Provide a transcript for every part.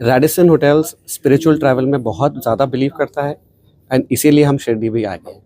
Radisson hotels spiritual travel में बहुत ज़्यादा बिलीव करता है एंड इसीलिए हम शिरडी भी आए हैं।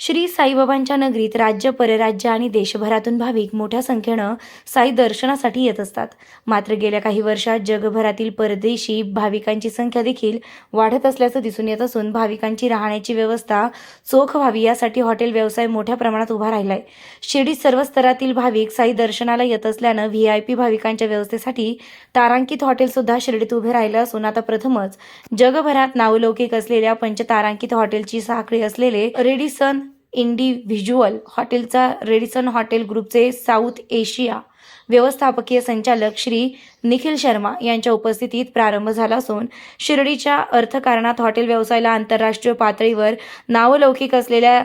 श्री साईबाबांच्या नगरीत राज्य परराज्य आणि देशभरातून भाविक मोठ्या संख्येनं साई दर्शनासाठी येत असतात. मात्र गेल्या काही वर्षात जगभरातील परदेशी भाविकांची संख्या देखील वाढत असल्याचं दिसून येत असून भाविकांची राहण्याची व्यवस्था चोख व्हावी यासाठी हॉटेल व्यवसाय मोठ्या प्रमाणात उभा राहिलाय. शिर्डीत सर्व स्तरातील भाविक साई दर्शनाला येत असल्यानं व्ही आय पी भाविकांच्या व्यवस्थेसाठी तारांकित हॉटेल सुद्धा शिर्डीत उभे राहिलं असून आता प्रथमच जगभरात नावलौकिक असलेल्या पंचतारांकित हॉटेलची साखळी असलेले रेडिसन इंडिव्हिज्युअल हॉटेलचा रेडिसन हॉटेल ग्रुपचे साऊथ एशिया व्यवस्थापकीय संचालक श्री निखिल शर्मा यांच्या उपस्थितीत प्रारंभ झाला असून शिर्डीच्या अर्थकारणात हॉटेल व्यवसायाला आंतरराष्ट्रीय पातळीवर नावलौकिक असलेल्या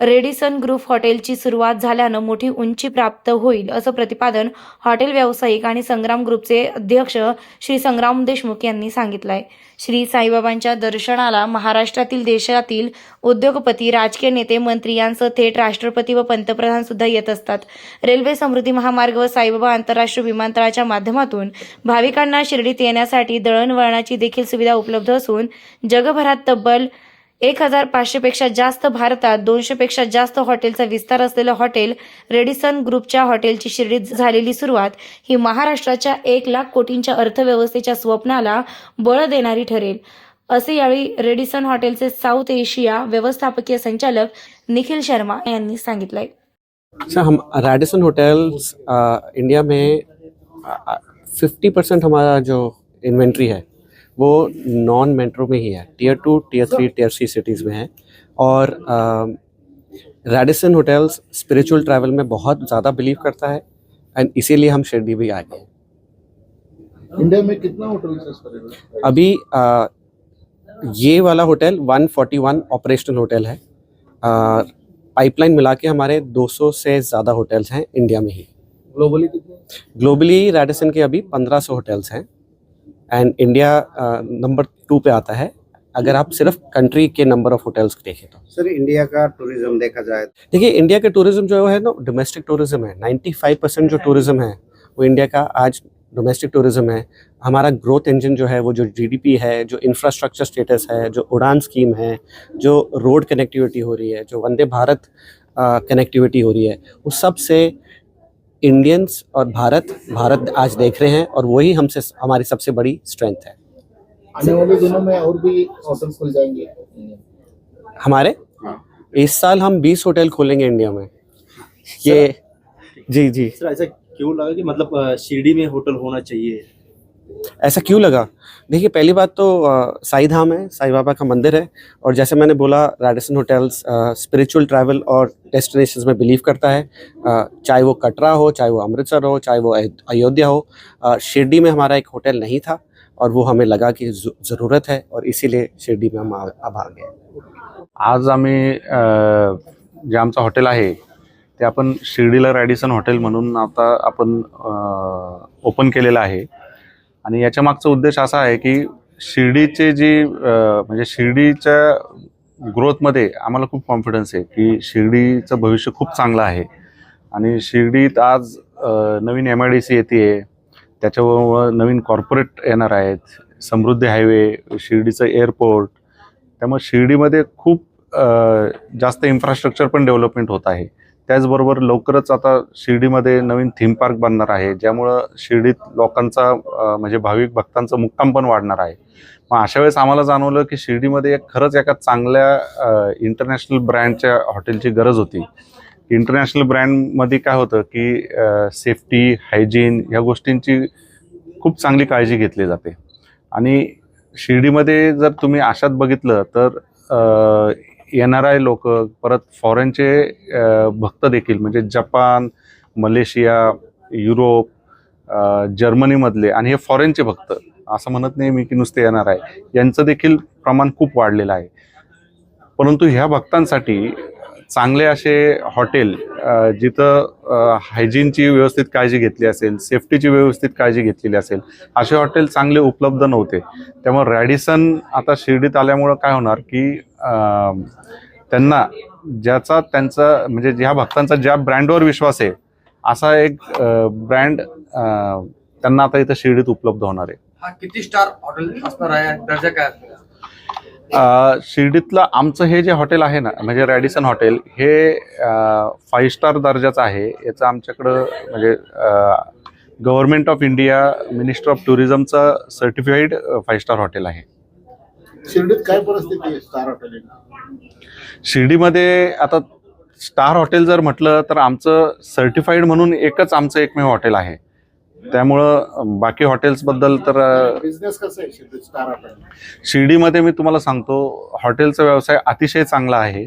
रेडिसन ग्रुप हॉटेलची सुरुवात झाल्यानं मोठी उंची प्राप्त होईल असं प्रतिपादन हॉटेल व्यावसायिक आणि संग्राम ग्रुपचे अध्यक्ष श्री संग्राम देशमुख यांनी सांगितलं आहे श्री साईबाबांच्या दर्शनाला महाराष्ट्रातील देशातील उद्योगपती राजकीय नेते मंत्री यांसह थेट राष्ट्रपती व पंतप्रधान सुद्धा येत असतात. रेल्वे समृद्धी महामार्ग व साईबाबा आंतरराष्ट्रीय विमानतळाच्या माध्यमातून भाविकांना शिर्डीत येण्यासाठी दळणवळणाची देखील सुविधा उपलब्ध असून जगभरात तब्बल एक हजार पाचशेपेक्षा जास्त भारतात दोनशेपेक्षा जास्त हॉटेलचा विस्तार असलेलं हॉटेल रेडिसन ग्रुपच्या हॉटेलची शिर्डीत झालेली सुरुवात ही महाराष्ट्राच्या एक लाख कोटींच्या अर्थव्यवस्थेच्या स्वप्नाला बळ देणारी ठरेल. असे यावेळी रेडिसन हॉटेलचे साऊथ एशिया व्यवस्थापकीय संचालक निखिल शर्मा यांनी सांगितलंय. हम रेडिसन होटल्स इंडिया में फिफ्टी परसेंट हमारा जो इन्वेंट्री है वो नॉन मेट्रो में ही है tier two tier three tier C cities में है। और रेडिसन होटल्स स्पिरिचुअल ट्रैवल में बहुत ज़्यादा बिलीव करता है एंड इसीलिए हम शिरडी भी आए हैं। इंडिया में कितना होटल है अभी अ, ये वाला होटल 141 ऑपरेशनल होटल है। पाइपलाइन मिला के हमारे 200 से ज़्यादा होटल्स हैं इंडिया में ही। ग्लोबली कितने? ग्लोबली रेडिसन के अभी 1500 होटल्स हैं। एंड इंडिया नंबर टू पे आता है। अगर आप सिर्फ़ कंट्री के नंबर ऑफ़ होटल्स देखें तो। सर इंडिया का टूरिज़्म देखा जाए देखिए इंडिया के टूरिज़्म जो है ना डोमेस्टिक टूरिज़्म है। 95 परसेंट जो टूरिज़्म है वो इंडिया का आज डोमेस्टिक टूरिज़्म है। हमारा ग्रोथ इंजन जो है वो जो जीडीपी है जो इंफ्रास्ट्रक्चर स्टेटस है जो उड़ान स्कीम है जो रोड कनेक्टिविटी हो रही है जो वंदे भारत कनेक्टिविटी हो रही है उस सबसे इंडियंस और भारत भारत आज देख रहे हैं और वही हमसे हमारी सबसे बड़ी स्ट्रेंथ है। आने वाले दिनों में और भी होटल खुल जाएँगे। हमारे? हाँ। इस साल हम 20 होटल खोलेंगे इंडिया में। ये जी जी। सर ऐसा क्यों लगा कि मतलब शिरडी में होटल होना चाहिए? ऐसा क्यों लगा? देखिए पहली बात तो साई धाम है साई बाबा का मंदिर है और जैसे मैंने बोला रेडिसन होटल्स स्पिरिचुअल ट्रैवल और डेस्टिनेशंस में बिलीव करता है। चाहे वो कटरा हो चाहे वो अमृतसर हो चाहे वो अयोध्या हो शिरडी में हमारा एक होटल नहीं था और वो हमें लगा कि ज़रूरत है और इसीलिए शिरडी में हम अब आ गए आज अ, जे आमचं हॉटेल आहे ते आपण शिर्डीला रॅडिसन हॉटेल म्हणून आता आपण ओपन केलेलं आहे. आणि याच्या मागचा उद्देश असा आहे की शिर्डीचे जी म्हणजे शिर्डीच्या ग्रोथमध्ये आम्हाला खूप कॉन्फिडन्स आहे की शिर्डीचं भविष्य खूप चांगलं आहे. आणि शिर्डीत आज नवीन एम आय डी सी येते आहे त्याच्यावर नवीन कॉर्पोरेट येणार आहेत. समृद्धी हायवे शिर्डीचं एअरपोर्ट त्यामुळे शिर्डीमध्ये खूप जास्त इन्फ्रास्ट्रक्चर पण डेव्हलपमेंट होत आहे. त्याचबरोबर लवकरच आता शिर्डीमध्ये नवीन थीम पार्क बनणार आहे ज्यामुळं शिर्डीत लोकांचा म्हणजे भाविक भक्तांचा मुक्काम पण वाढणार आहे. मग अशा वेळेस आम्हाला जाणवलं की शिर्डीमध्ये एक खरंच एका चांगल्या इंटरनॅशनल ब्रँडच्या हॉटेलची गरज होती. इंटरनॅशनल ब्रँडमध्ये काय होतं की सेफ्टी हायजीन ह्या गोष्टींची खूप चांगली काळजी घेतली जाते. आणि शिर्डीमध्ये जर तुम्ही अशात बघितलं तर एन आर आय लोक परत फॉरेनचे भक्त देखील म्हणजे जपान मलेशिया युरोप जर्मनीमधले आणि हे फॉरेनचे भक्त असं म्हणत नाही मी की नुसते येणार आहे. यांचं देखील प्रमाण खूप वाढलेलं आहे. परंतु ह्या भक्तांसाठी चांगले असे हॉटेल जिथं हायजीनची व्यवस्थित काळजी घेतली असेल सेफ्टीची व्यवस्थित काळजी घेतलेली असेल असे हॉटेल चांगले उपलब्ध नव्हते. त्यामुळे रॅडिसन आता शिर्डीत आल्यामुळं काय होणार की त्यांना ज्याचा त्यांचा म्हणजे ज्या भक्तांचा ज्या ब्रँडवर विश्वास आहे असा एक ब्रँड त्यांना आता इथं शिर्डीत उपलब्ध होणार आहे. किती स्टार हॉटेल असणार आहे? दर्जा काय शिर्डीतलं आमचं हे जे हॉटेल आहे ना म्हणजे रॅडिसन हॉटेल हे फाईव्ह स्टार दर्जाचं आहे. याचं आमच्याकडं म्हणजे government of India minister of टुरिझमचं certified five star hotel आहे. शिर्डीत काय परिस्थिती आहे स्टार हॉटेल शिर्डीमध्ये आता स्टार हॉटेल जर म्हटलं तर आमचं सर्टिफाईड म्हणून एकच आमचं एकमेव हॉटेल आहे. त्यामुळं बाकी हॉटेल्सबद्दल तर बिझनेस कसं आहे शिर्डीमध्ये मी तुम्हाला सांगतो हॉटेलचा व्यवसाय अतिशय चांगला आहे.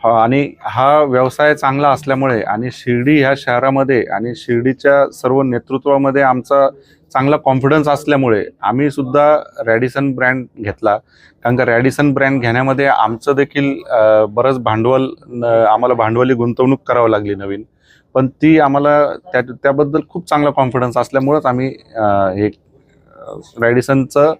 आणि हा व्यवसाय चांगला असल्यामुळे आणि शिर्डी ह्या शहरामध्ये आणि शिर्डीच्या सर्व नेतृत्वामध्ये आमचा चांगला कॉन्फिडन्स असल्यामुळे आम्ही सुद्धा रॅडिसन ब्रँड घेतला. कारण का रॅडिसन ब्रँड घेण्यामध्ये आमचं देखील बरंच भांडवल आम्हाला भांडवली गुंतवणूक करावं लागली नवीन. पण ती आम्हाला त्या त्याबद्दल खूप चांगला कॉन्फिडन्स असल्यामुळंच आम्ही एक हे रॅडिसनचं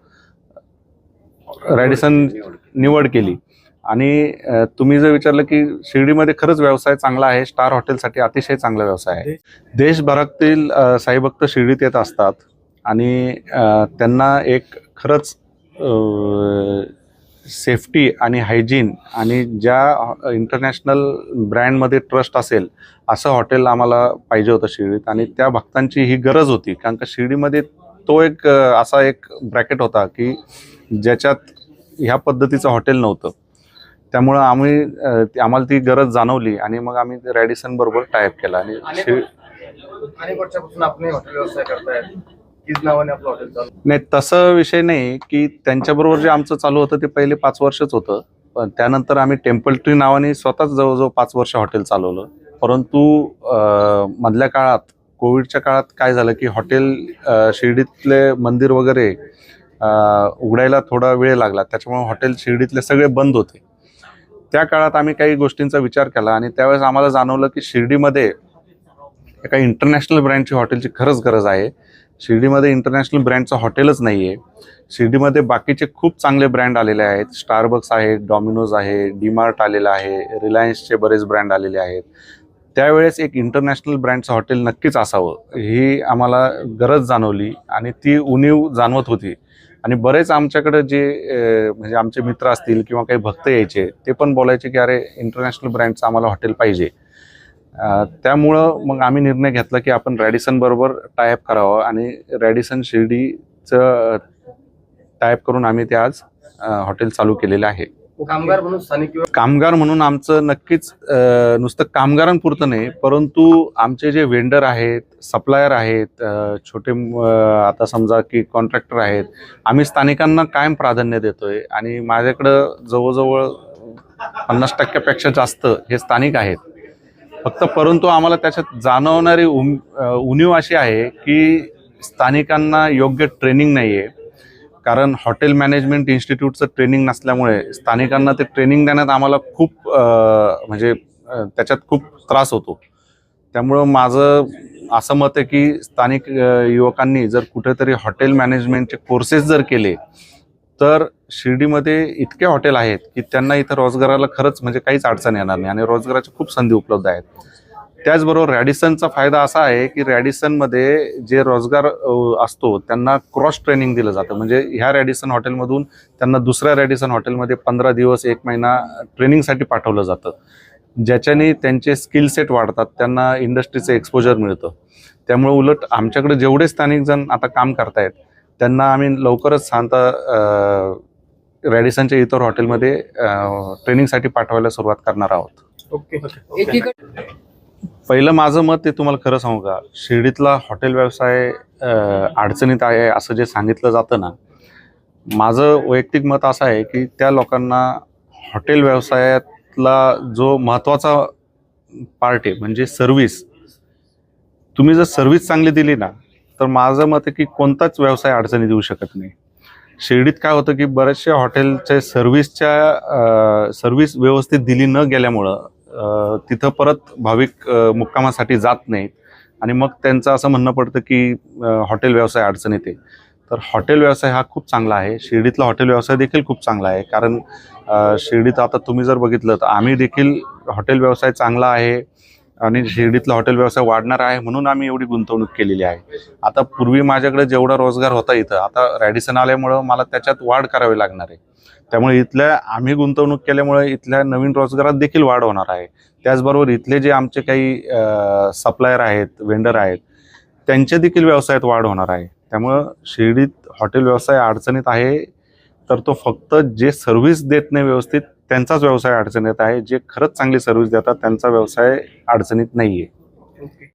रॅडिसन निवड केली. आणि तुम्ही जर विचारलं की शिर्डीमध्ये खरंच व्यवसाय चांगला आहे स्टार हॉटेलसाठी अतिशय चांगला व्यवसाय आहे. देशभरातील साईभक्त शिर्डीत येत असतात आणि त्यांना एक खरंच सेफ्टी आणि हायजीन आणि ज्या इंटरनॅशनल ब्रँडमध्ये ट्रस्ट असेल असं हॉटेल आम्हाला पाहिजे होतं शिर्डीत. आणि त्या भक्तांची ही गरज होती कारण का शिर्डीमध्ये तो एक असा एक ब्रॅकेट होता की ज्याच्यात ह्या पद्धतीचं हॉटेल नव्हतं. त्यामुळं आम्ही आम्हाला ती गरज जाणवली आणि मग आम्ही रॅडिसन बरोबर टायप केला. आणि अनेक नावाने आपलं हॉटेल चालू. नाही तसं विषय नाही की त्यांच्याबरोबर जे आमचं चालू होतं ते पहिले पाच वर्षच होतं. पण त्यानंतर आम्ही टेम्पल ट्री नावाने स्वतःच जवळजवळ पाच वर्ष हॉटेल चालवलं. परंतु अं, मधल्या काळात कोविडच्या काळात काय झालं की हॉटेल अं, शिर्डीतले मंदिर वगैरे अं, उघडायला थोडा वेळ लागला. त्याच्यामुळे हॉटेल शिर्डीतले सगळे बंद होते. त्या काळात आम्ही काही गोष्टींचा विचार केला आणि त्यावेळेस आम्हाला जाणवलं की शिर्डीमध्ये एका इंटरनॅशनल ब्रँडची हॉटेलची खरंच गरज आहे. शिर्डीमध्ये इंटरनॅशनल ब्रँडचं हॉटेलच नाही आहे शिर्डीमध्ये बाकीचे खूप चांगले ब्रँड आलेले आहेत. स्टारबक्स आहे डॉमिनोज आहे डीमार्ट आलेलं आहे रिलायन्सचे बरेच ब्रँड आलेले आहेत. त्यावेळेस एक इंटरनॅशनल ब्रँडचं हॉटेल नक्कीच असावं ही आम्हाला गरज जाणवली आणि ती उणीव जाणवत होती. आणि बरेच आमच्याकडे जे म्हणजे आमचे मित्र असतील किंवा काही भक्त यायचे ते पण बोलायचे की अरे इंटरनॅशनल ब्रँडचं आम्हाला हॉटेल पाहिजे. त्यामुळं मग आम्ही निर्णय घेतला की आपण रॅडिसन बरोबर टायअप करावं आणि रॅडिसन शिर्डीचं टायअप करून आम्ही ते आज हॉटेल चालू केलेलं आहे. कामगार म्हणून स्थानिक कामगार म्हणून आमचं नक्कीच नुसतं कामगारांपुरतं नाही परंतु आमचे जे वेंडर आहेत सप्लायर आहेत छोटे आता समजा की कॉन्ट्रॅक्टर आहेत आम्ही स्थानिकांना कायम प्राधान्य देतोय आणि माझ्याकडं जवळजवळ पन्नास टक्क्यापेक्षा जास्त हे स्थानिक आहेत. फक्त परंतु आम्हाला त्याच्यात जाणवणारी उम उणीव अशी आहे की स्थानिकांना योग्य ट्रेनिंग नाही आहे कारण हॉटेल मॅनेजमेंट इन्स्टिट्यूटचं ट्रेनिंग नसल्यामुळे स्थानिकांना ते ट्रेनिंग देण्यात आम्हाला खूप म्हणजे त्याच्यात खूप त्रास होतो. त्यामुळं माझं असं मत आहे की स्थानिक युवकांनी जर कुठेतरी हॉटेल मॅनेजमेंटचे कोर्सेस जर केले तर शिर्डीमध्ये इतके हॉटेल आहेत की त्यांना इथं रोजगाराला खरंच म्हणजे काहीच अडचण येणार नाही. आणि रोजगाराच्या खूप संधी उपलब्ध आहेत. त्याचबरोबर रॅडिसनचा फायदा असा आहे की रॅडिसनमध्ये जे रोजगार असतो त्यांना क्रॉस ट्रेनिंग दिलं जातं. म्हणजे ह्या रॅडिसन हॉटेलमधून त्यांना दुसऱ्या रॅडिसन हॉटेलमध्ये पंधरा दिवस एक महिना ट्रेनिंगसाठी पाठवलं जातं. ज्याच्याने त्यांचे स्किल सेट वाढतात त्यांना इंडस्ट्रीचं एक्सपोजर मिळतं. त्यामुळे उलट आमच्याकडे जेवढे स्थानिक जण आता काम करतायत त्यांना आम्ही लवकरच सांगता रॅडिसनच्या इतर हॉटेलमध्ये ट्रेनिंगसाठी पाठवायला सुरुवात करणार आहोत. ओके. पहिलं माझं मत ते तुम्हाला खरं सांगू का? शिर्डीतला हॉटेल व्यवसाय अडचणीत आहे असं जे सांगितलं जातं ना माझं वैयक्तिक मत असं आहे की त्या लोकांना हॉटेल व्यवसायातला जो महत्त्वाचा पार्ट आहे म्हणजे सर्व्हिस तुम्ही जर सर्व्हिस चांगली दिली ना तर माझं मत आहे की कोणताच व्यवसाय अडचणी देऊ शकत नाही. शिर्डीत काय होतं की बऱ्याचशा हॉटेलच्या सर्व्हिसच्या सर्व्हिस व्यवस्थित दिली न गेल्यामुळं तिथं परत भाविक मुक्कामासाठी जात नाहीत. आणि मग त्यांचं असं म्हणणं पडतं की हॉटेल व्यवसाय अडचण येते तर हॉटेल व्यवसाय हा खूप चांगला आहे. शिर्डीतला हॉटेल व्यवसाय देखील खूप चांगला आहे. कारण शिर्डीत आता तुम्ही जर बघितलं तर आम्ही देखील हॉटेल व्यवसाय चांगला आहे. आणि शिर्डीतला हॉटेल व्यवसाय वाढणार आहे म्हणून आम्ही एवढी गुंतवणूक केलेली आहे. आता पूर्वी माझ्याकडे जेवढा रोजगार होता इथं आता रॅडिसन आल्यामुळं मला त्याच्यात वाढ करावी लागणार आहे. त्यामुळे इथल्या आम्ही गुंतवणूक केल्यामुळे इथल्या नवीन रोजगारात देखील वाढ होणार आहे. त्याचबरोबर इथले जे आमचे काही सप्लायर आहेत वेंडर आहेत त्यांच्या देखील व्यवसायात वाढ होणार आहे. त्यामुळं शिर्डीत हॉटेल व्यवसाय अडचणीत आहे तर तो फक्त जे सर्व्हिस देत नाही व्यवस्थित त्यांचाच व्यवसाय अडचणीत आहे. जे खरंच चांगली सर्व्हिस देतात त्यांचा व्यवसाय अडचणीत नाही आहे